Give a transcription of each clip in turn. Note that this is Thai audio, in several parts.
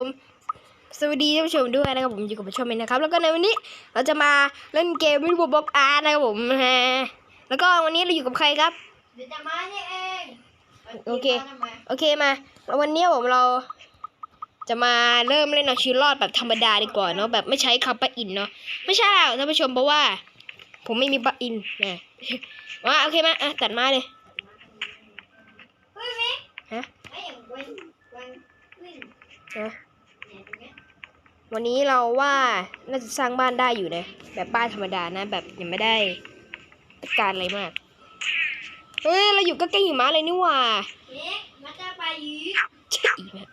ผมสวัสดีท่านผู้ชมด้วยนะครับผมอยู่กับผู้ชมเองนะครับ แล้วก็ในวันนี้เราจะมาเล่นเกมวิวบ็อกอาร์นะครับผมฮะแล้วก็วันนี้เราอยู่กับใครครับเดี๋ยวจะมานี่เองโอเคมาทำไมโอเคมาแล้ววันนี้ผมเราจะมาเริ่มเล่นเอาชีวิตรอดแบบธรรมดาดีกว่าเนาะแบบไม่ใช้คำปะอินเนาะไม่ใช่หรอกท่านผู้ชมเพราะว่า ผมไม่มีปะอินนะมาโอเคมาอะตัดมาเลยเฮ้ยมิกฮะ วันนี้เราว่าน่าจะสร้างบ้านได้อยู่นะ แบบบ้านธรรมดานะ แบบยังไม่ได้ต้องการอะไรมาก เฮ้ย เราอยู่ใกล้ๆหิมะเลยนี่หว่ามิกมาจะไปยืดใช่อีกแล้ว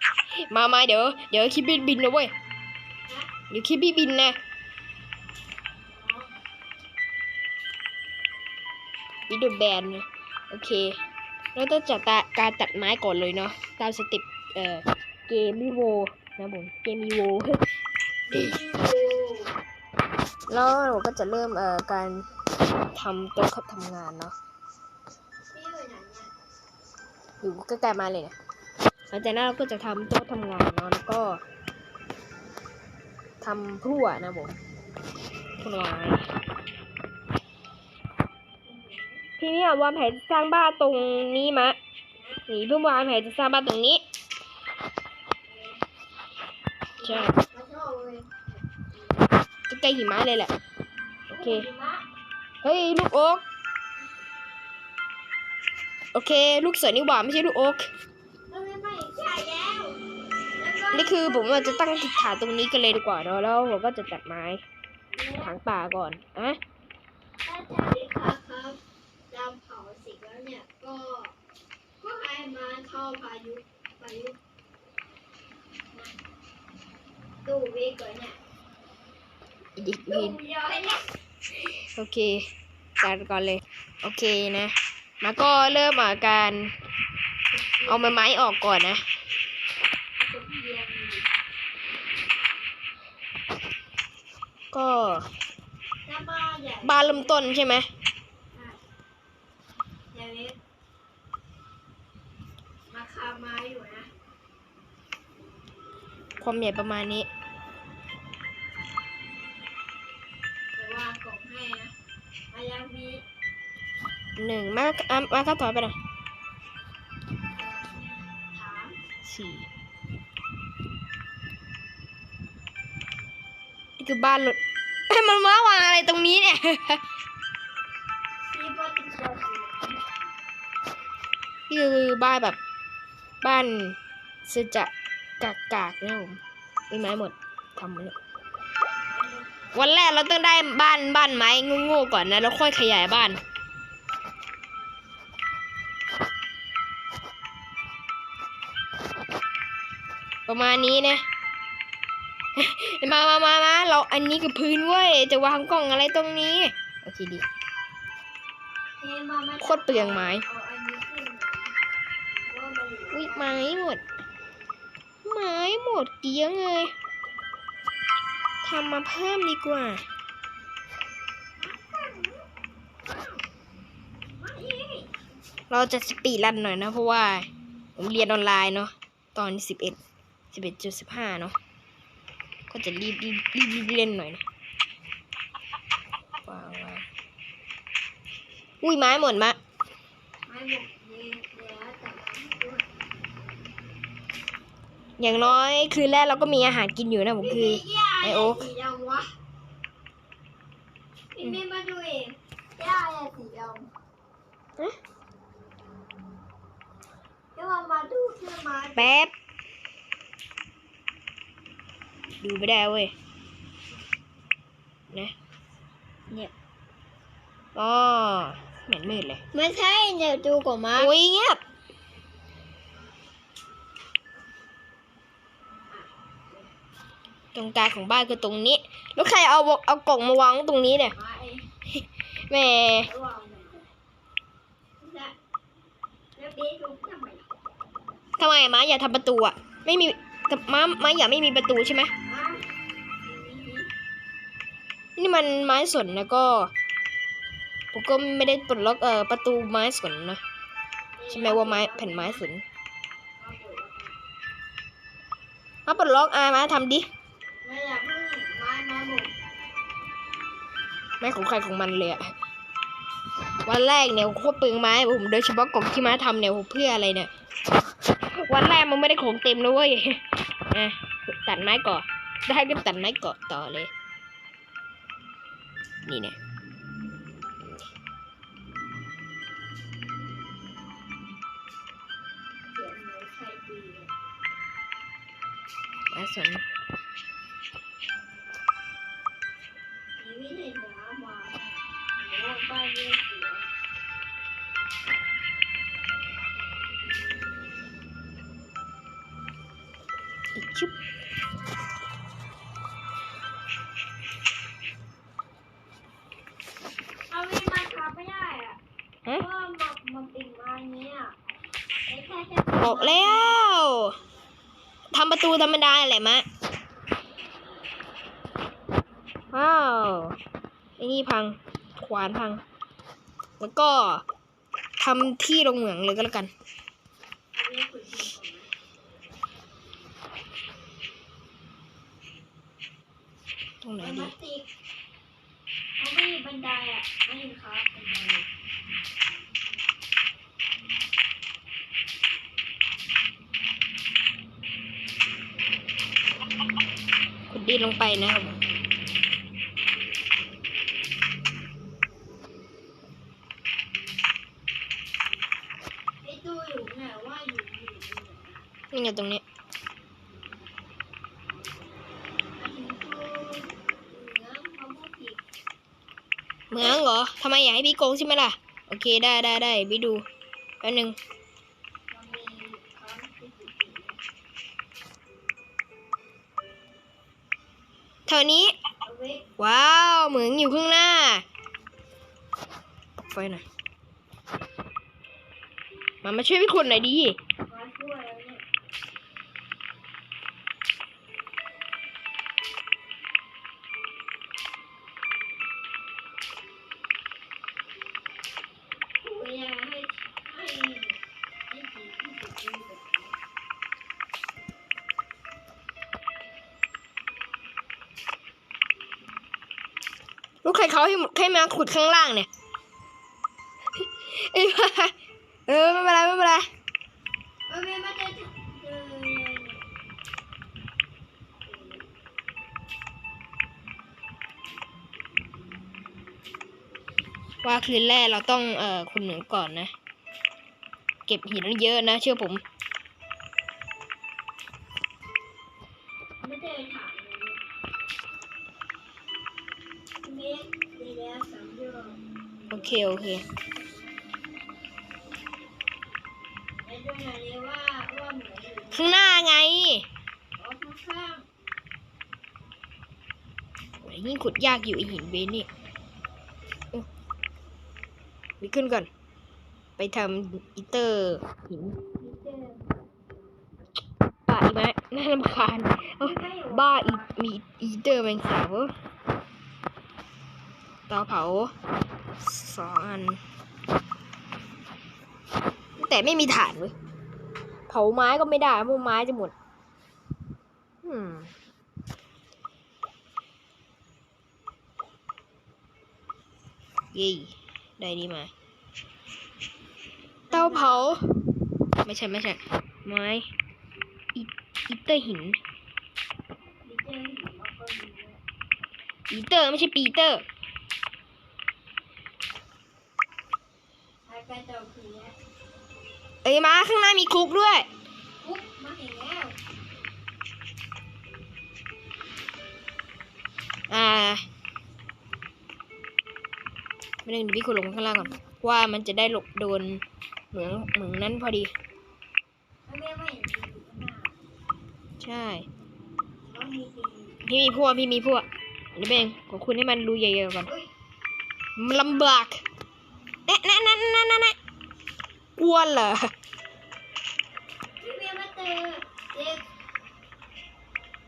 มามาเดี๋ยว เดี๋ยวคิดบินบินนะเว้ยเดี๋ยวคิดบินบินนะวิดีโอแบนนะโอเค เราต้องจัดตาการตัดไม้ก่อนเลยเนาะ ตามสเต็ปเอ่อ เกมวิโวนะผม เกมวิโว แล้วเราก็จะเริ่มเอ่อการทำโต๊ะทำงานเนาะนี่อยู่ไหนเนี่ยอยู่ใกล้ๆมาเลยเนี่ยหลังจากนั้นเราก็จะทำโต๊ะทำงานเนาะแล้วก็ทำพั่วนะผมพลั่วไม้พี่นี่ยวางแผนสร้างบ้านตรงนี้มะนี่เพิ่งวางแผนจะสร้างบ้านตรงนี้ใช่ กล้ๆหิมะเลยแหละ โอเคหิมะเฮ้ย ลูกโอ๊กโอเค ลูกเสือนี่หว่าไม่ใช่ลูกโอ๊กเฮ้ยไม่ใช่แล้วแล้วก็นี่คือผมว่าจะตั้งถิ่นฐานตรงนี้กันเลยดีกว่าเนาะแล้วผมก็จะตัดไม้ถางป่าก่อนอะถ้าจะดีครับครับเราเผาเสร็จแล้วเนี่ยก็ก็ให้มาเข้าพายุพายุนะตู้วิกก่อนเนี่ย อีดิตู้วินย้อยเนี่ยโอเคตัดก่อนเลย โอเคนะ มาก็เริ่มอะการ เอาไม้ไม้ออกก่อนนะตกเย็นก็หน้าบ้านใหญ่บ้านเริ่มต้นใช่ไหมใหญ่เล็กมาคาไม้อยู่นะ ความใหญ่ประมาณนี้ หนึ่งมาอะมาข้าถอยไปน่อยถามสี่นี่คือบ้านรถมันมาวางอะไรตรงนี้เนี่ยที่บ้านติดตัวสีนี่คือบ้านแบบ บ้านเสจะกากกากนะผมมีไม้หมดทำมาเนี่ยวันแรกเราต้องได้บ้านบ้านไม้โง่ๆก่อนนะ แล้วค่อยขยายบ้าน ประมาณนี้นะ มามามามาเราอันนี้คือพื้นเว้ย จะวางกล่องอะไรตรงนี้ โอเคดี โคตรเปลืองไม้วุ้ยไม้หมด ไม้หมดเกี้ยงเลยทำมาเพิ่มดีกว่าเราจะสปีดรันหน่อยนะ เพราะว่า ผมเรียนออนไลน์เนาะตอนสิบเอ็ด สิบเอ็ดจุดสิบห้าเนาะก็จะรีบรีบรีบรีบเล่นหน่อยนะว้าวว้าวอุ้ยไม้หมดมะไม้หมกเย็นแล้วแต่ด้วยอย่างน้อยคืนแรกเราก็มีอาหารกินอยู่นะผมคือไอ้โอ๊คสีดำวะพี่เมย์มาดูเองย่าอะไรสีดำเอ๊ะเดี๋ยวเรามาดูเครื่องไม้แป๊บ ดูไม่ได้เว้ยนะเนี่ยอ๋อเหม็นมืดเลย ไม่ใช่เดี๋ยวดูก่อนมาโอ้ยเงียบตรงกลางของบ้านคือตรงนี้ แล้วใครเอาเอากล่องมาวางตรงนี้เนี่ยไม้แหม่ระหว่างเนี่ยแล้วเบสดูทำไมทำไมม้าอย่าทำประตูอะ ไม่มีแต่ม้าม้าอย่าไม่มีประตูใช่ไหมอะ นี่มันไม้สนแล้วก็ผมก็ไม่ได้ปลดล็อกเอ่อประตูไม้สนนะใช่ไหมว่าไม้แผ่นไม้สนเอาเปิดเอ้ามาปลดล็อกอามาทำดิไม่อยากเพิ่งไม้มาหมดไม้ของใครของมันเลยอะวันแรกเนี่ยโคตรเปลืองไม้ผมโดยเฉพาะกล่องที่มาทำเนี่ยผมเพื่ออะไรเนี่ย วันแรกมันไม่ได้ของเต็มนะเว้ยอะตัดไม้ก่อนได้ก็ตัดไม้เกาะต่อเลย นี่เนี่ยเสียงเหมือนใครตีอะมาสนมีวิธีหามาหรือว่าบ้านเยอะ กแล้วทำประตูธรรมดาแหละมะว้าวไอ้นี่พังขวานพัง แล้วก็ทำที่ลงเหมืองเลยก็แล้วกัน ตรงไหนดีมาติกเขาไม่มีบันไดอะไม่เห็นครับบันได ขุดดินลงไปนะครับไอ้ตู้อยู่ไหนว่าอยู่อยู่อยู่ไหนนี่ไงตรงนี้อันนี้ตู้เหนือเขาพูดผิดเหมืองเหรอทำไมอยากให้พี่โกงใช่ไหมล่ะ โอเคได้ได้ได้ไปดูแป๊บนึง เท่านี้ ว้าว เหมืองอยู่ข้างหน้า ไฟหน่อยมามาช่วยพี่คนหน่อยดี ลูกใครเขาให้ให้มาขุดข้างล่างเนี่ยเอ้ยเออไม่เป็นไรไม่เป็นไรว่าคืนแรกเราต้องเอ่อขุดเหมืองก่อนนะ เก็บหินเยอะนะ เชื่อผม โอเค โอเคข้างหน้าไงยิ่งขุดยากอยู่ไอหินเบนนี่ไปขึ้นก่อน ไปทำอีเตอร์หินๆมีเจอป่าอีกไหมน่ารำคาญบ้าอีมีอีเตอร์แมงสาวเตาเผา สองอัน แต่ไม่มีถ่านเว้ยเผาไม้ก็ไม่ได้เพราะไม้จะหมดอืมเย่ได้ดีมา เตาเผา ไม่ใช่ ไม่ใช่ ไม้อีอีเตอร์หินมีเจอหินแล้วก็มีด้วยอีเตอร์ ไม่ใช่ปีเตอร์ ใช้ กระจกคือเนี้ยเอ้ยมาข้างหน้ามีคุกด้วย ปุ๊บมาเห็นแล้วอ่าไม่ได้เดี๋ยวพี่คุณลงข้างล่างก่อนว่ามันจะได้หลบโดนเหมืองเหมืองนั้นพอดีแล้วแม่ไม่เห็นตีอยู่ข้างหน้าใช่แล้วมีตีพี่มีพวกพี่มีพวกเดี๋ยวเป็นของคุณให้มันดูใหญ่ๆก่อนเฮ้ย มันลำบากแนะแนะแนะแนะแนะแนะกวนเหรอ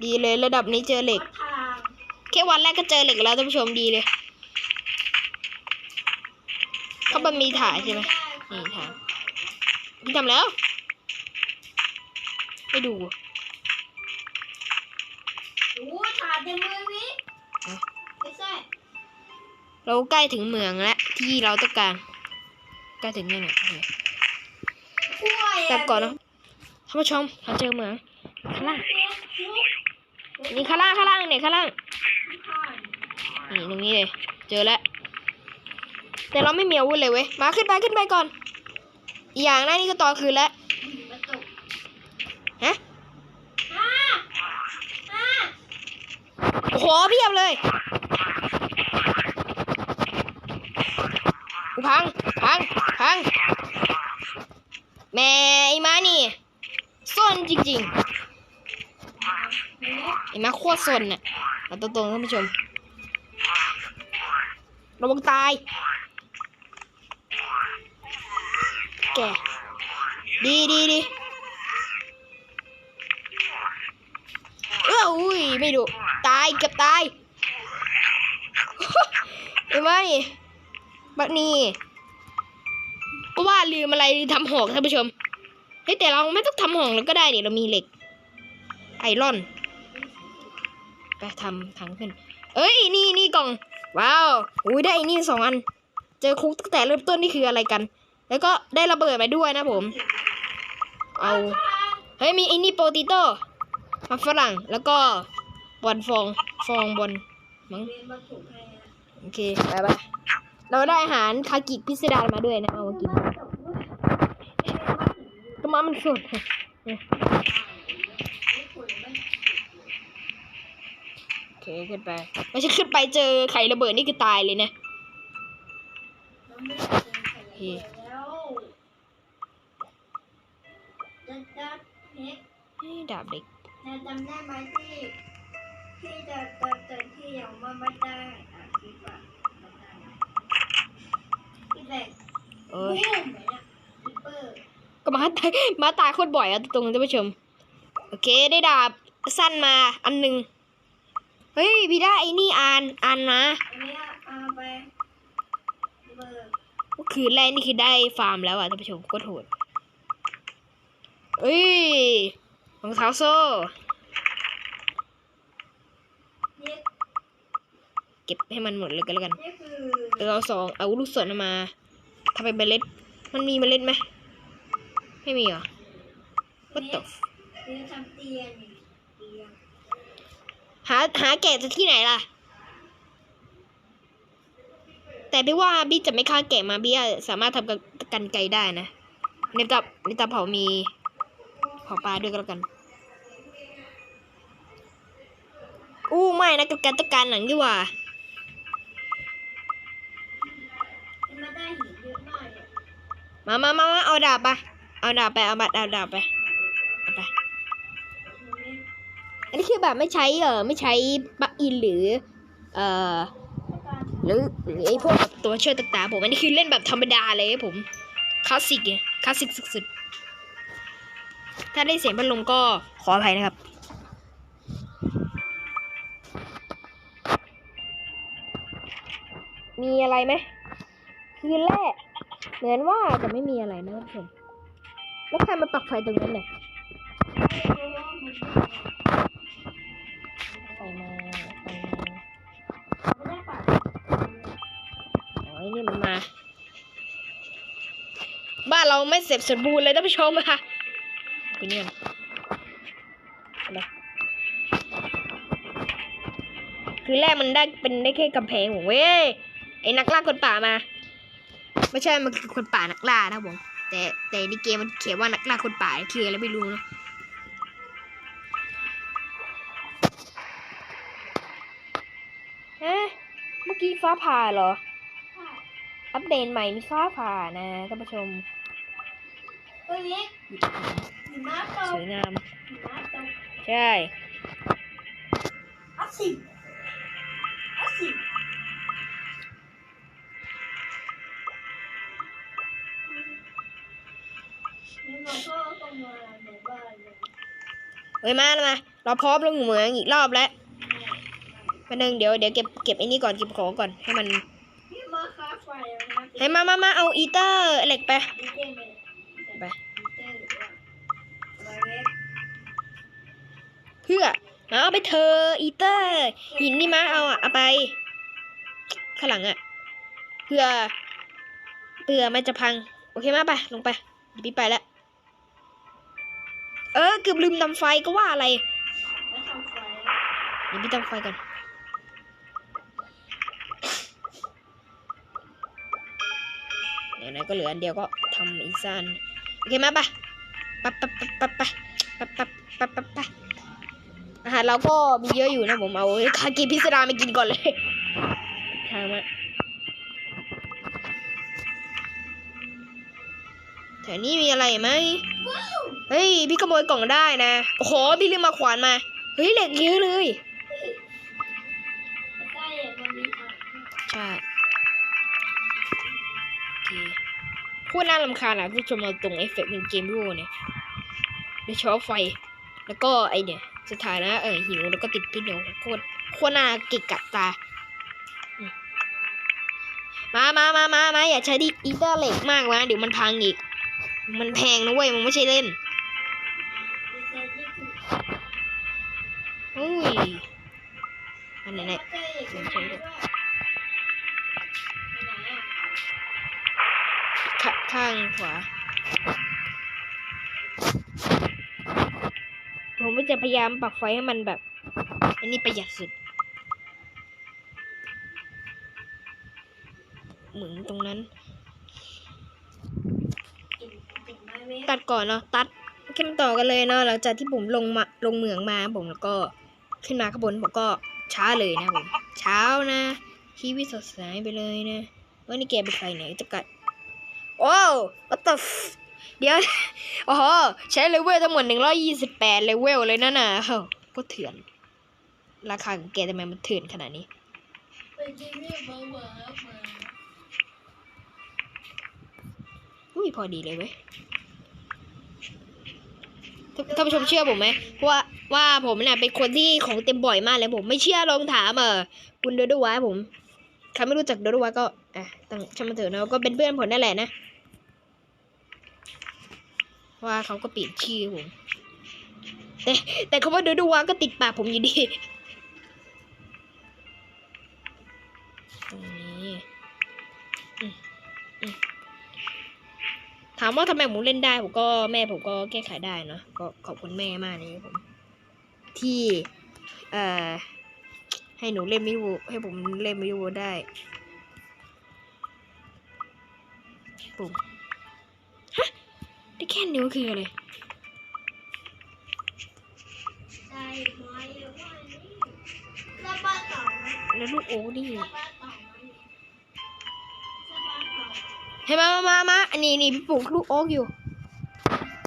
ดีเลยระดับนี้เจอเหล็ก แค่วันแรกก็เจอเหล็กแล้วท่านผู้ชมดีเลยเขาบะมีถ่ายใช่ไหมนี่ถ่ายพี่ทำแล้วไม่ดูโอ้ถ่านเต็มมือวิไม่ใช่เราใกล้ถึงเมืองแล้วที่เราต้องการ ใกล้ถึงยังเนี่ยโอเคกล้วยแต่ก่อนนะท่านผู้ชมเราเจอเหมืองข้างล่างนี่ข้างล่างข้างล่างเนี่ยข้างล่างนี่ตรงนี้เลยเจอแล้วแต่เราไม่มีอาวุธเลยเว้ยมาขึ้นไปขึ้นไปก่อนอีกอย่างหน้านี่ก็ตอนคืนแล้ว มาตก ฮะ อ่าอ่า โอ้โหเพียบเลย พัง พัง พัง แม่ไอ้มานี่ซ่อนจริงๆไอ้มาโคตรซนน่ะเอาตรงๆท่านผู้ชมระวังตาย แก ดีดีดีเอออุ้ย ไม่ดู ตายเกือบตายเห็นไหม บักนี่ก็ว่าลืมอะไรทำหอกท่านผู้ชม เฮ้ยแต่เราไม่ต้องทำหอกแล้วก็ได้เนี่ยเรามีเหล็ก ไอรอน ไปทำถังขึ้น เอ้ยนี่นี่กล่อง ว้าว อุ้ยได้นี่สองอัน เจอคุกตั้งแต่เริ่มต้นนี่คืออะไรกัน แล้วก็ได้ระเบิดไปด้วยนะผม เอา เฮ้ยมีไอ้นี่โปรติโต้มาฝรั่ง แล้วก็บอลฟอง ฟองบอลมั้ง โอเค ไปไป เราได้อาหารคากิพิสดารมาด้วยนะ เอามากินก็มามันสดโอเคขึ้นไปไม่ใช่ขึ้นไปเจอไข่ระเบิดนี่คือตายเลยนะโอเคแล้วจะจะเน็กนี่ดาบเด็กจะจำได้ไหมที่ที่จะจะจะที่ยังมาไม่ได้อะคิดว่าจำได้ไหมที่แบก เออก็มาตายมาตายโคตรบ่อยอะตรงๆท่านผู้ชม โอเคได้ดาบสั้นมาอันหนึ่งเฮ้ยพี่ได้ไอ้นี่อ่านอ่านนะก็คือแรกนี่คือได้ฟาร์มแล้วอะท่านผู้ชมก็โหดเอ้ยรองเท้าโซ่ นี่ เก็บให้มันหมดเลยก็แล้วกันนี่คือเดี๋ยวเราสองเอาลูกศรมาทำเป็นเมล็ด มันมีเมล็ดไหมไม่มีเหรอ What the f- นี่ทำเตียงนี่เตียงหาหาแกะจากที่ไหนล่ะ แต่พี่ว่าบี้จะไม่ฆ่าแกะมาบี้สามารถทำกันกันไกลได้นะในตับในตับเผามีเผาปลาด้วยก็แล้วกันอู้ไม่นะกับการต้องการหนังดีกว่า มามามามาเอาดาบไป เอาดาบไป เอาบัตรเอาดาบไป เอาไป อันนี้คือแบบไม่ใช้เออไม่ใช้ปลั๊กอินหรือ เอ่อ หรือหรือไอ้พวกแบบตัวช่วยต่างๆผม อันนี้คือเล่นแบบธรรมดาเลยครับผม คลาสสิกไง คลาสสิกสุดๆ ถ้าได้เสียงพัดลมก็ขออภัยนะครับมีอะไรไหม คืนแรก เหมือนว่าจะไม่มีอะไรนะครับผมแล้วใครมาปักไฟตรงนั้นเนี่ยไฟมาไฟมาไม่ได้ปัดอ๋อไอ้นี่มันมา บ้านเราไม่เสร็จสมบูรณ์เลยท่านผู้ชมค่ะกูเนี่ยคือแรกมันได้เป็นได้แค่กำแพงผมเว้ยไอ้นักล่าคนป่ามา ไม่ใช่มันคือคนป่านักล่านะครับผมแต่แต่ในเกมมันเขียนว่านักล่าคนป่าคืออะไรไม่รู้นะฮะเมื่อกี้ฟ้าผ่าเหรอ อัปเดตใหม่มีฟ้าผ่านะท่านผู้ชมตัวนี้หิมะตสกวยงามหิมะตกใช่อัสิอัสิ เฮ้ยมาแล้วมา เราพร้อมลงเหมืองอีกรอบแล้วมาหนึ่งเดี๋ยวเดี๋ยวเก็บเก็บไอ้นี่ก่อนเก็บของก่อนให้มันนี่มาค้าไฟแล้วนะให้มามามาเอาอีเตอร์เหล็กไปดีเจไปไปดีเจหรือว่าอะไรเล็กเพื่อไปเอาไปเธอะอีเตอร์หินนี่มาเอาอะเอาไปข้างหลังอะเพื่อเผื่อมันจะพัง โอเคมาไปลงไปเดี๋ยวพี่ไปแล้ว เออเกือบลืมทำไฟก็ว่าอะไรแล้วทำไฟเดี๋ยวพี่ตั้งไฟก่อนไหนๆก็เหลืออันเดียวก็ทำอีกสันโอเคมาปะปะปะปะปะปะปะปะปะปะปะอาหารเราก็มีเยอะอยู่นะผมเอาคากิพิสดามากินก่อนเลยทางมา แถวนี้มีอะไรไหมเฮ้ยพี่ขโมยกล่องได้นะโอ้โหพี่ลืมมาขวานมาเฮ้ยเหล็กเยอะเลยใช่มันมีถังใช่โอเคโคตรน่ารำคาญอะผู้ชมเอาตรงเอฟเฟกต์เป็นเกมวิวเนี่ยโดยเฉพาะไฟ แล้วก็ไอเนี่ยสถานะเออหิวแล้วก็ติดพิษเดี๋ยวโคตรโคตรน่าเกะกะตาอืมมามามามามาอย่าใช้ดิอีเตอร์เหล็กมากนะเดี๋ยวมันพังอีก มันแพงนะเว้ยมันไม่ใช่เล่นอุ้ยอันไหนไหนใช่ยขข้างขวา ผมก็จะพยายามปรับไฟให้มันแบบ อันนี้ประหยัดสุด เหมือนตรงนั้น กินไม้เว้ยตัดก่อนเนาะตัดโอเคมาต่อกันเลยเนาะหลังจากที่ผมลงมาลงเหมืองมาผมแล้วก็ขึ้นมาข้างบนผมก็ช้าเลยนะผมเช้านะชีวิตสดใสไปเลยนะว่านี่แกเป็นใครเนี่ยจะกัดโอ้ what the f เดี๋ยวโอ้โหใช้เลเวลทั้งหมดหนึ่งร้อยยี่สิบแปดเลเวลเลยนะน่ะเฮ้าก็เถื่อน ราคาของแกทำไมมันเถื่อนขนาดนี้ไปกินเรื่องเบาหวานมาอุ้ยพอดีเลยเว้ย ท่านผู้ชมเชื่อผมไหมเพราะว่าว่าผมเนี่ยเป็นคนที่ของเต็มบ่อยมากเลยผมไม่เชื่อลองถามเออคุณโดโดวายผมใครไม่รู้จักโดโดวายก็อะตั้งช่างมันเถอะนะก็เป็นเพื่อนผมนั่นแหละนะ ว่าเขาก็เปลี่ยนชื่อผมแต่แต่คำว่าโดโดวายก็ติดปากผมอยู่ดีามว่าทำไมผมเล่นได้ผมก็แม่ผมก็แก้ไขได้เนาะก็ขอบคุณแม่มากเลยผมที่เอ่อให้หนูเล่นมิวูให้ผมเล่นมิวูได้ปุ่มฮะได้แค่นิ้วคืออะไรใช่ไม้เยอะมากนี่แล้วบ้านต่อไหมแล้วลูกโอ้นี่ เห็นไหมามามาอันนี้นี่พี่ปลูกลูกโอ๊กอยู่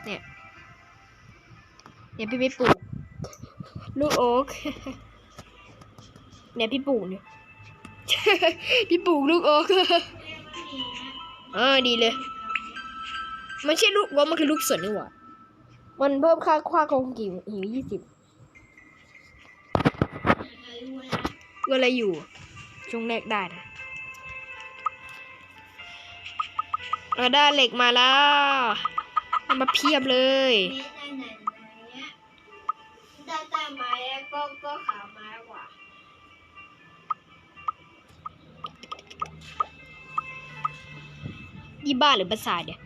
เนี่ย เนี่ยพี่ไปปลูก ลูกโอ๊กเนี่ยพี่ปลูกเนี่ยพี่ปลูกลูกโอ๊กเออดีเลยไม่ใช่ลูกว่ามันคือลูกสวนนี่หว่ามันเพิ่มค่าค่าคงกี่หิวยี่สิบก็เลยอยู่ช่วงแรกได้นะ เออได้เหล็กมาแล้วมันมาเพียบเลยเมตรไหนไหนไหนเนี่ยได้แต่ไม้อะก็ก็ขาวไม้กว่ายี่บ้าหรือประสาทเนี่ย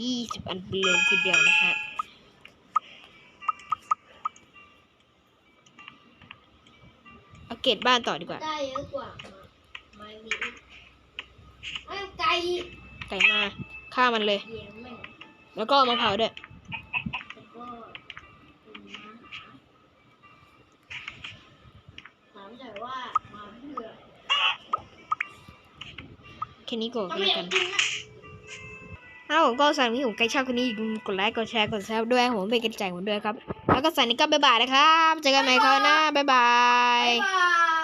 ยี่สิบอันเป็นเลยทีเดียวนะฮะเอาเกตบ้านต่อดีกว่า ได้เยอะกว่าไม่มีาไก่ไก่มาฆ่ามันเลยแล้วก็เอามาเผาวด้วเป็นถามแต่ยว่ามาเพื่อแค่นี้ก็ต้องอยากัน ถ้าผมก็สั่งที่ผมใกล้ชอบคนนี้กดไลค์กดแชร์กดซับด้วยผมเป็นกำลังใจผมด้วยครับ แล้วก็สั่งนี้ก็บ๊ายบายนะครับ เจอกันใหม่คราวหน้าบ๊ายบาย